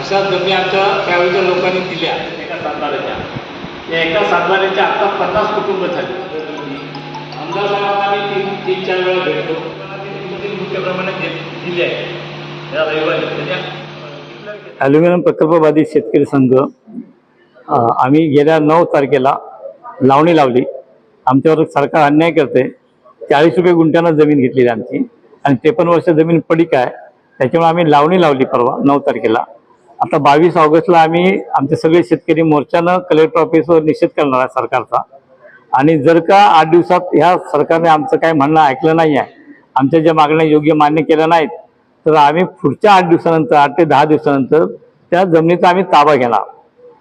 अशा जमी आमच्या त्यावेळीच्या लोकांनी दिल्या. एका सातबाऱ्याच्या. या एका सातबाऱ्याच्या आता पन्नास कुटुंब झाली. आमदार साहेबांना आम्ही तीन तीन चार वेळा भेटतो मोठ्या प्रमाणात घेत दिली आहे. या रविवारी. त्याच्या ॲल्युमिनियम प्रकल्प बाधित शेतकरी संघ आम्ही गेल्या नऊ तारखेला लावणी लावली. आमच्यावर सरकार अन्याय करते. चाळीस रुपये गुंठ्यानं जमीन घेतलेली आमची. आणि त्रेपन्न वर्ष जमीन पडीक आहे त्याच्यामुळे आम्ही लावणी लावली परवा नऊ तारखेला. आता बावीस ऑगस्टला आम्ही आमचे सगळे शेतकरी मोर्चानं कलेक्टर ऑफिसवर निषेध करणार आहे सरकारचा. आणि जर का आठ दिवसात ह्या सरकारने आमचं काय म्हणणं ऐकलं नाही आहे आमच्या ज्या मागण्या योग्य मान्य केल्या नाहीत तर आम्ही पुढच्या आठ दिवसानंतर आठ ते दहा दिवसानंतर त्या जमिनीचा आम्ही ताबा घेणार.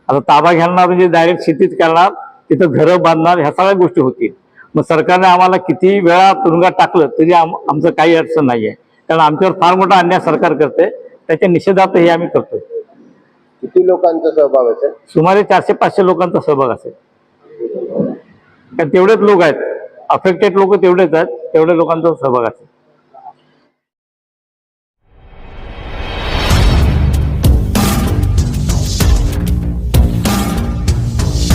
आता ताबा घेणार म्हणजे डायरेक्ट शेतीच करणार तिथं घरं बांधणार ह्या सगळ्या गोष्टी होतील. मग सरकारने आम्हाला किती वेळा तुरुंगात टाकलं तरी आम आमचं काही अडचण नाही आहे कारण आमच्यावर फार मोठा अन्याय सरकार करते. त्याच्या निषेधार्थ हे आम्ही करतोय. किती लोकांचा सहभाग असेल? सुमारे चारशे पाचशे लोकांचा सहभाग असेल. कारण तेवढेच लोक आहेत. अफेक्टेड लोक तेवढेच आहेत. तेवढ्या लोकांचा सहभाग असेल.